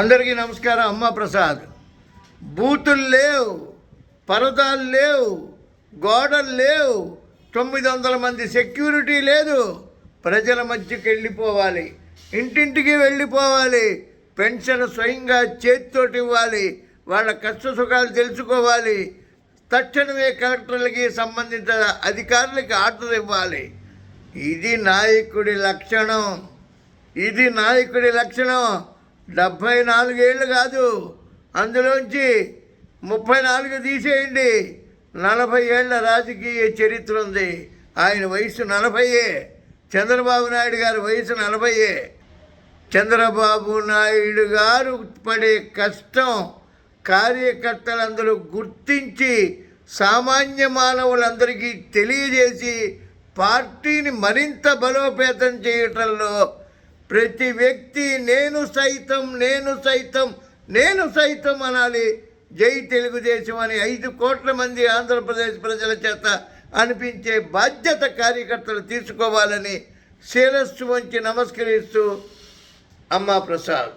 అందరికీ నమస్కారం అమ్మ ప్రసాద్. బూతులు లేవు పరదాలు లేవు గోడలు లేవు తొమ్మిది వందల మంది సెక్యూరిటీ లేదు. ప్రజల మధ్యకి వెళ్ళిపోవాలి ఇంటింటికి వెళ్ళిపోవాలి పెన్షన్ స్వయంగా చేతితోటి ఇవ్వాలి వాళ్ళ కష్ట సుఖాలు తెలుసుకోవాలి. తక్షణమే కలెక్టర్లకి సంబంధించిన అధికారులకి ఆర్డర్ ఇవ్వాలి. ఇది నాయకుడి లక్షణం. ఇది నాయకుడి లక్షణం. డెబ్భై నాలుగేళ్ళు కాదు. అందులోంచి ముప్పై నాలుగు తీసేయండి. నలభై ఏళ్ళ రాజకీయ చరిత్ర ఉంది. ఆయన వయసు నలభైయే. చంద్రబాబు నాయుడు గారి వయసు నలభైయే. చంద్రబాబు నాయుడు గారు పడే కష్టం కార్యకర్తలందరూ గుర్తించి సామాన్య మానవులందరికీ తెలియజేసి పార్టీని మరింత బలోపేతం చేయటంలో ప్రతి వ్యక్తి నేను సైతం నేను సైతం నేను సైతం అనాలి. జై తెలుగుదేశం అని ఐదు కోట్ల మంది ఆంధ్రప్రదేశ్ ప్రజల చేత అనిపించే బాధ్యత కార్యకర్తలు తీసుకోవాలని శిరస్సు వంచి నమస్కరిస్తూ అమ్మా ప్రసాద్.